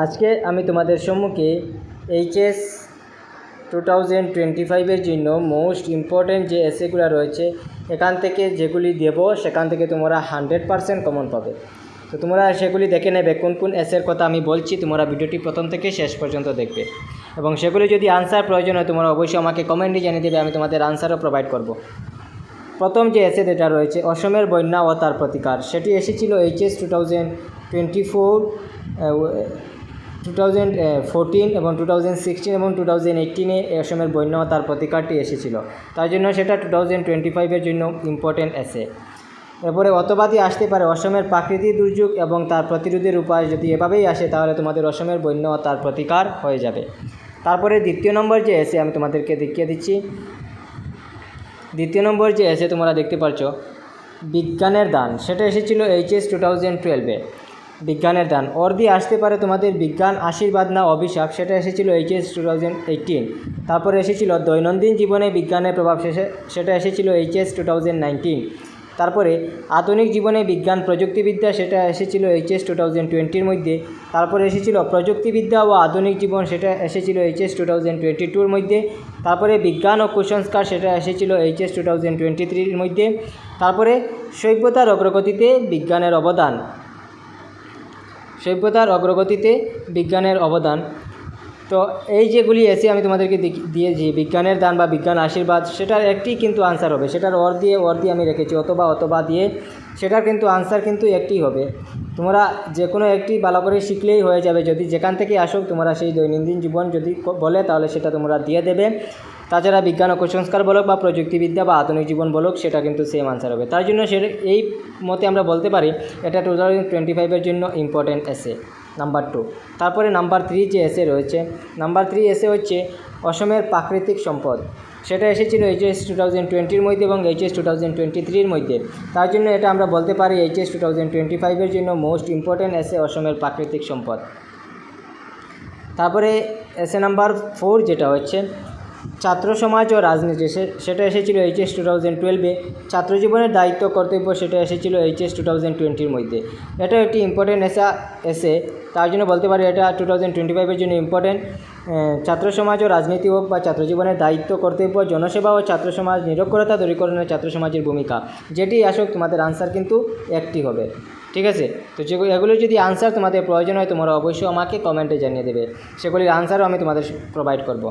আজকে আমি তোমাদের সম্মুখে এইচএস টু থাউজেন্ড টোয়েন্টি ফাইভের জন্য মোস্ট ইম্পর্ট্যান্ট যে এসেগুলো রয়েছে, এখান থেকে যেগুলি দেব, সেখান থেকে তোমরা হান্ড্রেড পারসেন্ট কমন পাবে। তো তোমরা সেগুলি দেখে নেবে, কোন কোন এসের কথা আমি বলছি, তোমরা ভিডিওটি প্রথম থেকে শেষ পর্যন্ত দেখবে। এবং সেগুলি যদি আনসার প্রয়োজন হয়, তোমরা অবশ্যই আমাকে কমেন্টে জানিয়ে দেবে, আমি তোমাদের আনসারও প্রোভাইড করব। প্রথম যে এসে যেটা রয়েছে, অসমের বন্যা ও তার প্রতিকার, সেটি এসেছিল HS two thousand twenty four two thousand fourteen এবং টু থাউজেন্ড সিক্সটিন এবং টু থাউজেন্ড এইটিনে অসমের বন্যা তার প্রতিকারটি এসেছিল। তার জন্য সেটা টু থাউজেন্ড টোয়েন্টি ফাইভের জন্য ইম্পর্টেন্ট এসে এরপরে অতবাদী আসতে পারে, অসমের প্রাকৃতিক দুর্যোগ এবং তার প্রতিরোধের উপায় যদি এভাবেই আসে, তাহলে তোমাদের অসমের বন্যা তার প্রতিকার হয়ে যাবে। তারপরে দ্বিতীয় নম্বর যে এসে আমি তোমাদেরকে দেখিয়ে দিচ্ছি। দ্বিতীয় নম্বর যে এসে তোমরা দেখতে পাচ্ছ বিজ্ঞানের দান। সেটা এসেছিল এইচএস টু থাউজেন্ড টুয়েলভে বিজ্ঞানের দান। ওর দিয়ে আসতে পারে তোমাদের বিজ্ঞান, আশীর্বাদ না অভিশাপ। সেটা এসেছিল এইচএস টু থাউজেন্ড এইটিন তারপরে এসেছিল দৈনন্দিন জীবনে বিজ্ঞানের প্রভাব। শেষে সেটা এসেছিল এইচএস টু থাউজেন্ড নাইনটিন তারপরে আধুনিক জীবনে বিজ্ঞান, প্রযুক্তিবিদ্যা, সেটা এসেছিল এইচএস টু থাউজেন্ড টোয়েন্টির মধ্যে। তারপরে এসেছিল প্রযুক্তিবিদ্যা ও আধুনিক জীবন, সেটা এসেছিল এইচএস টু থাউজেন্ড টোয়েন্টি টুর মধ্যে। তারপরে বিজ্ঞান ও কুসংস্কার, সেটা এসেছিল এইচএস টু থাউজেন্ড টোয়েন্টি থ্রির মধ্যে। তারপরে সভ্যতার অগ্রগতিতে বিজ্ঞানের অবদান। সভ্যতার অগ্রগতিতে বিজ্ঞানের অবদান। তো এই যেগুলি এসে আমি তোমাদেরকে দিয়েছি, বিজ্ঞানের দান বা বিজ্ঞান আশীর্বাদ, সেটার একটি কিন্তু আনসার হবে। সেটার অর দিয়ে অর দিয়ে আমি রেখেছি, অথবা অথবা দিয়ে সেটার কিন্তু আনসার কিন্তু একটি হবে। তোমরা যে কোনো একটি ভালো করে শিখলেই হয়ে যাবে। যদি যেখান থেকে আসুক, তোমরা সেই দৈনন্দিন জীবন যদি বলে, তাহলে সেটা তোমরা দিয়ে দেবে। তাছাড়া বিজ্ঞান ও কুসংস্কার বলুক বা প্রযুক্তিবিদ্যা বা আধুনিক জীবন বলুক, সেটা কিন্তু সেম আনসার হবে। তার জন্য সে এই মতে আমরা বলতে পারি, এটা টু থাউজেন্ড টোয়েন্টি ফাইভের জন্য ইম্পর্টেন্ট এসে নাম্বার টু তারপরে নাম্বার থ্রি যে এসে রয়েছে নাম্বার থ্রি এসে হচ্ছে অসমের প্রাকৃতিক সম্পদ। সেটা এসেছিল এইচএস টু থাউজেন্ড টোয়েন্টির মধ্যে এবং এইচএস টু থাউজেন্ড টোয়েন্টি থ্রির মধ্যে। তার জন্য এটা আমরা বলতে পারি এইচএস টু থাউজেন্ড টোয়েন্টি ফাইভের জন্য মোস্ট ইম্পর্টেন্ট এসে অসমের প্রাকৃতিক সম্পদ। তারপরে এসে নাম্বার ফোর যেটা হচ্ছে ছাত্র সমাজ ও রাজনীতি সেটা এসেছিল এইচএস টু থাউজেন্ড টুয়েলভে ছাত্র জীবনের দায়িত্ব, কর্তব্য, সেটা এসেছিল এইচএস টু থাউজেন্ড টোয়েন্টির মধ্যে। এটা একটি ইম্পর্টেন্ট এসা এসে তার জন্য বলতে পারি এটা টু থাউজেন্ড টোয়েন্টি ফাইভের জন্য ইম্পর্টেন্ট ছাত্র সমাজ ও রাজনীতি হোক বা ছাত্র জীবনের দায়িত্ব, কর্তব্য, জনসেবা ও ছাত্র সমাজ নিরক্ষরতা দূরীকরণে ছাত্র সমাজের ভূমিকা। যেটি আসুক, তোমাদের আনসার কিন্তু একটি হবে। ঠিক আছে? তো যেগুলো এগুলো যদি আনসার তোমাদের প্রয়োজন হয়, তোমরা অবশ্যই আমাকে কমেন্টে জানিয়ে দেবে। সেগুলির আনসারও আমি তোমাদের প্রোভাইড করব।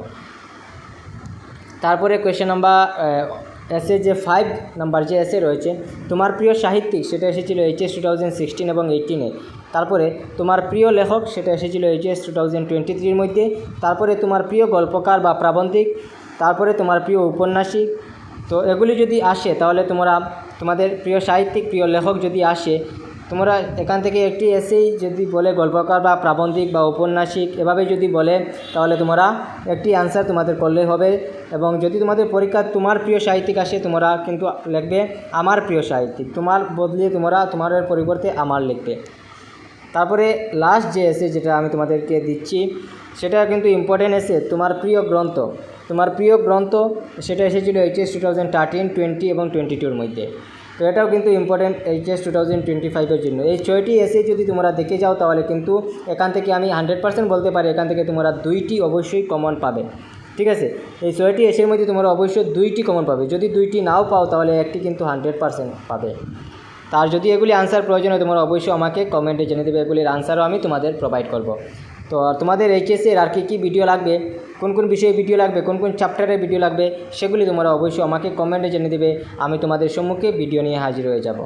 তারপরে কোয়েশ্চেন নাম্বার এসে যে ফাইভ নাম্বার যে এসে রয়েছে, তোমার প্রিয় সাহিত্যিক, সেটা এসেছিল এইচএস টু থাউজেন্ড সিক্সটিন এবং এইটিনে তারপরে তোমার প্রিয় লেখক, সেটা এসেছিল এইচএস টু থাউজেন্ড টোয়েন্টি থ্রির মধ্যে। তারপরে তোমার প্রিয় গল্পকার বা প্রাবন্ধিক। তারপরে তোমার প্রিয় উপন্যাসিক। তো এগুলি যদি আসে, তাহলে তোমরা, তোমাদের প্রিয় সাহিত্যিক, প্রিয় লেখক যদি আসে তোমরা এখান থেকে একটি এসেই যদি বলে গল্পকার বা প্রাবন্ধিক বা ঔপন্যাসিক এভাবে যদি বলে, তাহলে তোমরা একটি অ্যান্সার তোমাদের করলে হবে। এবং যদি তোমাদের পরীক্ষা তোমার প্রিয় সাহিত্যিক আসে, তোমরা কিন্তু লিখবে, আমার প্রিয় সাহিত্যিক। তোমার বদলে তোমরা তোমার পরিবর্তে আমার লিখবে। তারপরে লাস্ট যে এসে যেটা আমি তোমাদেরকে দিচ্ছি, সেটা কিন্তু ইম্পর্টেন্ট এসে তোমার প্রিয় গ্রন্থ। তোমার প্রিয় গ্রন্থ, সেটা এসেছিল HS two thousand thirteen twenty এবং টোয়েন্টি টুর মধ্যে। তো এটাও কিন্তু important HS two thousand twenty ফাইভের জন্য। এই ছয়টি এসে যদি তোমরা দেখে যাও, তাহলে কিন্তু এখান থেকে আমি হান্ড্রেড পার্সেন্ট বলতে পারি, এখান থেকে তোমরা দুইটি অবশ্যই কমন পাবে। ঠিক আছে? এই ছয়টি এসের মধ্যে তোমরা অবশ্যই দুইটি কমন পাবে। যদি দুইটি নাও পাও, তাহলে একটি কিন্তু হান্ড্রেড পার্সেন্ট পাবে। তার যদি এগুলি আনসার প্রয়োজন হয়, তোমরা অবশ্যই আমাকে কমেন্টে জেনে দেবে, এগুলির আনসারও আমি তোমাদের প্রোভাইড করব। তো তোমাদের এইচএসের আর কী কী ভিডিও লাগবে? কোন কোন বিষয়ে ভিডিও লাগবে, কোন কোন চ্যাপ্টারে ভিডিও লাগবে, সেগুলি তোমরা অবশ্যই আমাকে কমেন্টে জেনে দেবে, আমি তোমাদের সম্মুখে ভিডিও নিয়ে হাজির হয়ে যাব।